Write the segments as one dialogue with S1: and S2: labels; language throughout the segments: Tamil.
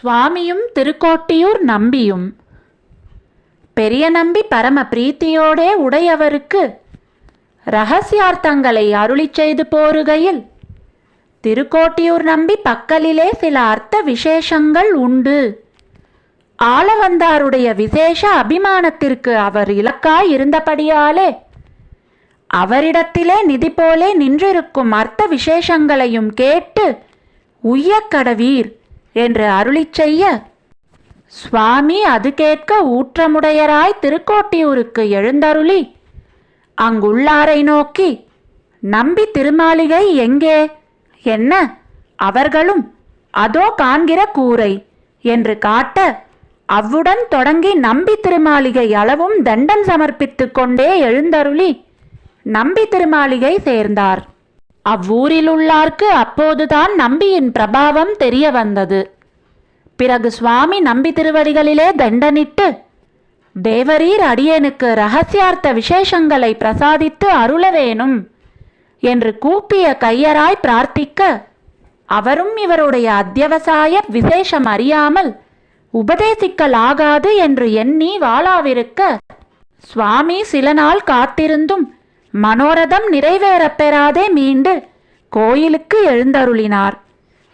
S1: சுவாமியும் திருக்கோட்டியூர் நம்பியும். பெரிய நம்பி பரம பிரீத்தியோடே உடையவருக்கு ரகசியார்த்தங்களை அருளிச் செய்து போருகையில் திருக்கோட்டியூர் நம்பி பக்கலிலே சில அர்த்த விசேஷங்கள் உண்டு. ஆளவந்தாருடைய விசேஷ அபிமானத்திற்கு அவர் இலக்காய் இருந்தபடியாலே அவரிடத்திலே நிதி போலே நின்றிருக்கும் அர்த்த விசேஷங்களையும் கேட்டு உய்யக்கடவீர். என்று அருளிச் செய்ய சுவாமி அது கேட்க ஊற்றமுடையராய் திருக்கோட்டியூருக்கு எழுந்தருளி. அங்குள்ளாரை நோக்கி நம்பி திருமாளிகை எங்கே? என்ன? அவர்களும் அதோ காண்கிற கூரை என்று காட்ட அவ்வுடன் தொடங்கி நம்பி திருமாளிகை அளவும் தண்டன் சமர்ப்பித்துக் கொண்டே எழுந்தருளி. நம்பி திருமாளிகை சேர்ந்தார். அவ்வூரிலுள்ளார்க்கு அப்போதுதான் நம்பியின் பிரபாவம் தெரிய வந்தது. பிறகு சுவாமி நம்பி திருவடிகளிலே தண்டனிட்டு தேவரீர் அடியேனுக்கு ரகசியார்த்த விசேஷங்களை பிரசாதித்து அருள வேணும் என்று கூப்பிய கையராய் பிரார்த்திக்க அவரும் இவருடைய அத்தியவசாய விசேஷம் அறியாமல் உபதேசிக்கலாகாது என்று எண்ணி வாளாவிருக்க சுவாமி சில நாள் காத்திருந்தும் மனோரதம் நிறைவேறப் பெறாதே மீண்டு. கோயிலுக்கு எழுந்தருளினார்.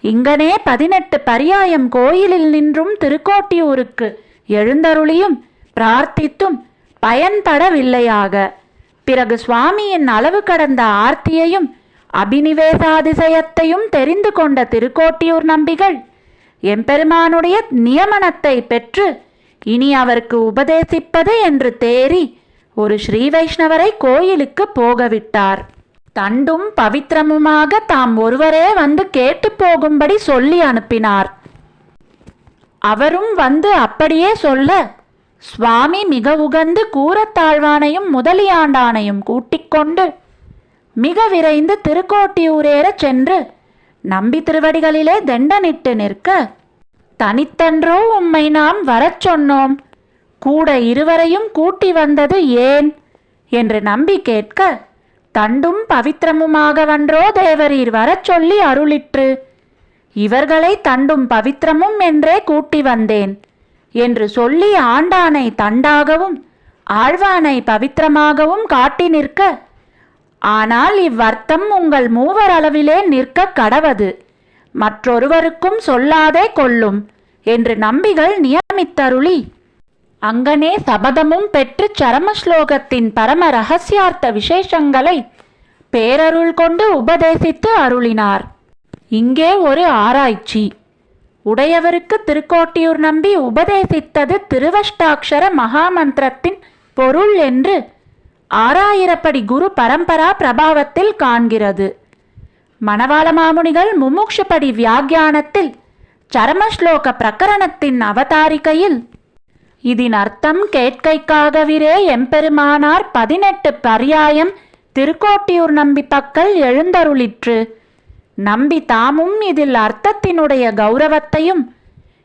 S1: இங்கனே பதினெட்டு பரியாயம் கோயிலில் நின்றும் திருக்கோட்டியூருக்கு எழுந்தருளியும் பிரார்த்தித்தும் பயன்படவில்லையாக. பிறகு சுவாமியின் அளவு கடந்த ஆர்த்தியையும் அபினிவேசாதிசயத்தையும் தெரிந்து கொண்ட திருக்கோட்டியூர் நம்பிகள் எம்பெருமானுடைய நியமனத்தை பெற்று இனி அவருக்கு உபதேசிப்பது என்று தேறி ஒரு ஸ்ரீ வைஷ்ணவரை கோயிலுக்கு போகவிட்டார். தண்டும் பவித்திரமுமாக தாம் ஒருவரே வந்து கேட்டு போகும்படி சொல்லி அனுப்பினார். அவரும் வந்து அப்படியே சொல்ல சுவாமி மிக உகந்து கூரத்தாழ்வானையும் முதலியாண்டானையும் கூட்டிக் கொண்டு மிக விரைந்து திருக்கோட்டியூரேற சென்று நம்பி திருவடிகளிலே தண்டனிட்டு நிற்க தனித்தன்றோ உம்மை நாம் வரச் சொன்னோம். கூட இருவரையும் கூட்டி வந்தது ஏன்? என்று நம்பி கேட்க தண்டும் பவித்திரமுமாக வன்றோ தேவரீர் வரச் சொல்லி அருளிற்று. இவர்களை தண்டும் பவித்திரமும் என்றே கூட்டி வந்தேன் என்று சொல்லி ஆண்டானை தண்டாகவும் ஆழ்வானை பவித்திரமாகவும் காட்டி நிற்க ஆனால் இவ்வர்த்தம் உங்கள் மூவர் அளவிலே நிற்க கடவது. மற்றொருவருக்கும் சொல்லாதே கொள்ளும் என்று நம்பிகள் நியமித்தருளி. அங்கனே சபதமும் பெற்று சரம ஸ்லோகத்தின் பரம ரகசியார்த்த விசேஷங்களை பேரருள் கொண்டு உபதேசித்து அருளினார். இங்கே ஒரு ஆராய்ச்சி. உடையவருக்கு திருக்கோட்டியூர் நம்பி உபதேசித்தது திருவஷ்டாட்சர மகாமந்திரத்தின் பொருள் என்று ஆறாயிரப்படி குரு பரம்பரா பிரபாவத்தில் காண்கிறது. மணவாள மாமுனிகள் முமுக்ஷபடி வியாக்கியானத்தில் சரமஸ்லோக பிரகரணத்தின் அவதாரிகையில் இதன் அர்த்தம் கேட்கைக்காகவிரே எம்பெருமானார் பதினெட்டு பர்யாயம் திருக்கோட்டியூர் நம்பி பக்கல் எழுந்தருளிற்று. நம்பி தாமும் இதில் அர்த்தத்தினுடைய கௌரவத்தையும்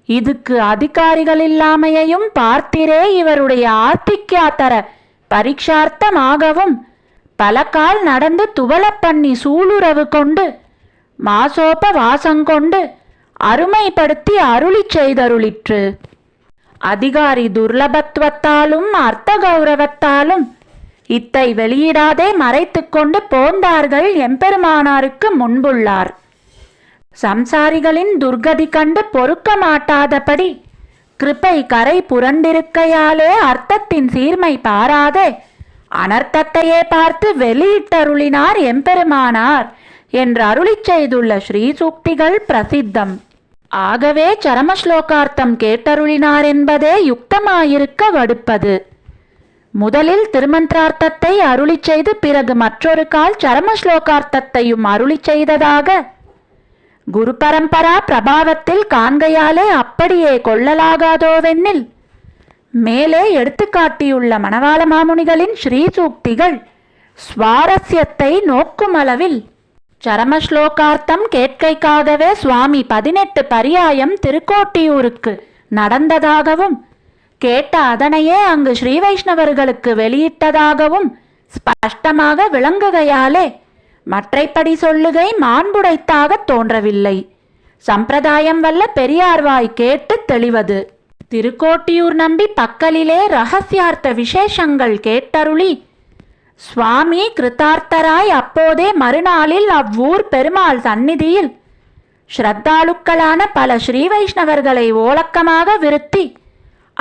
S1: இதுக்கு அதிகாரிகளில்லாமையையும் பார்த்திரே இவருடைய ஆர்த்திக்கியாத்தர பரீட்சார்த்தமாகவும் பலகால் நடந்து துவளப் பண்ணி சூளுறவு கொண்டு மாசோப வாசங்கொண்டு அருமைப்படுத்தி அருளிச் செய்தருளிற்று. அதிகாரி துர்லபத்துவத்தாலும் அர்த்த கௌரவத்தாலும் இத்தை வெளியிடாதே மறைத்துக்கொண்டு போந்தார்கள் எம்பெருமானாருக்கு முன்புள்ளார். சம்சாரிகளின் துர்கதி கண்டு பொறுக்க மாட்டாதபடி கிருபை கரை புரண்டிருக்கையாலே அர்த்தத்தின் சீர்மை பாராதே அனர்த்தத்தையே பார்த்து வெளியிட்டருளினார் எம்பெருமானார் என்று அருளிச் செய்துள்ள ஸ்ரீசூக்திகள் பிரசித்தம். ஆகவே சரம ஸ்லோகார்த்தம் கேட்டருளினார் என்பதே யுக்தமாயிருக்க வடுப்பது. முதலில் திருமந்திரார்த்தத்தை அருளிச் செய்து பிறகு மற்றொரு கால் சரம ஸ்லோகார்த்தத்தையும் அருளிச் செய்ததாக. குரு பரம்பரா பிரபாவத்தில் காண்கையாலே அப்படியே கொள்ளலாகாதோவென்னில். மேலே எடுத்துக்காட்டியுள்ள மணவாள மாமுனிகளின் ஸ்ரீசூக்திகள் சுவாரஸ்யத்தை நோக்குமளவில் சரமஸ்லோகார்த்தம் சரம ஸ்லோகார்த்தம் கேட்கைக்காகவே சுவாமி பதினெட்டு பரியாயம் திருக்கோட்டியூருக்கு நடந்ததாகவும் கேட்ட அதனையே அங்கு ஸ்ரீ வைஷ்ணவர்களுக்கு வெளியிட்டதாகவும் ஸ்பஷ்டமாக விளங்குகையாலே மற்றைப்படி சொல்லுகை மாண்புடைத்தாக தோன்றவில்லை. சம்பிரதாயம் வல்ல பெரியார்வாய் கேட்டு தெளிவது. திருக்கோட்டியூர் நம்பி பக்கலிலே ரகசியார்த்த விசேஷங்கள் கேட்டருளி சுவாமி கிருத்தார்த்தராய் அப்போதே மறுநாளில் அவ்வூர் பெருமாள் சந்நிதியில் ஸ்ரத்தாளுக்களான பல ஸ்ரீ வைஷ்ணவர்களை ஓலக்கமாக விருத்தி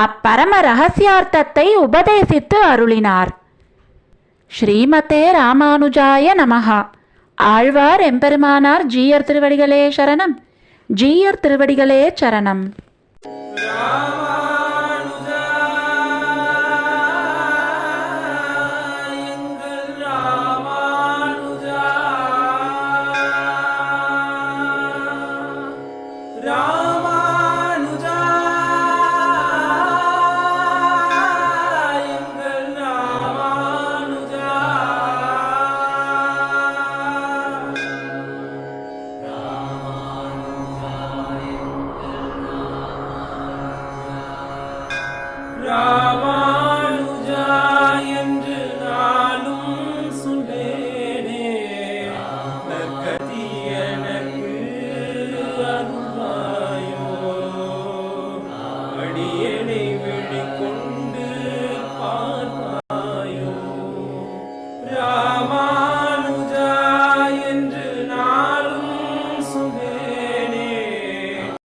S1: அப்பரம ரகசியார்த்தத்தை உபதேசித்து அருளினார். ஸ்ரீமதே ராமானுஜாய நமஹா. ஆழ்வார் எம்பெருமானார் ஜீயர் திருவடிகளே சரணம். ஜீயர் திருவடிகளே சரணம்.
S2: Rama.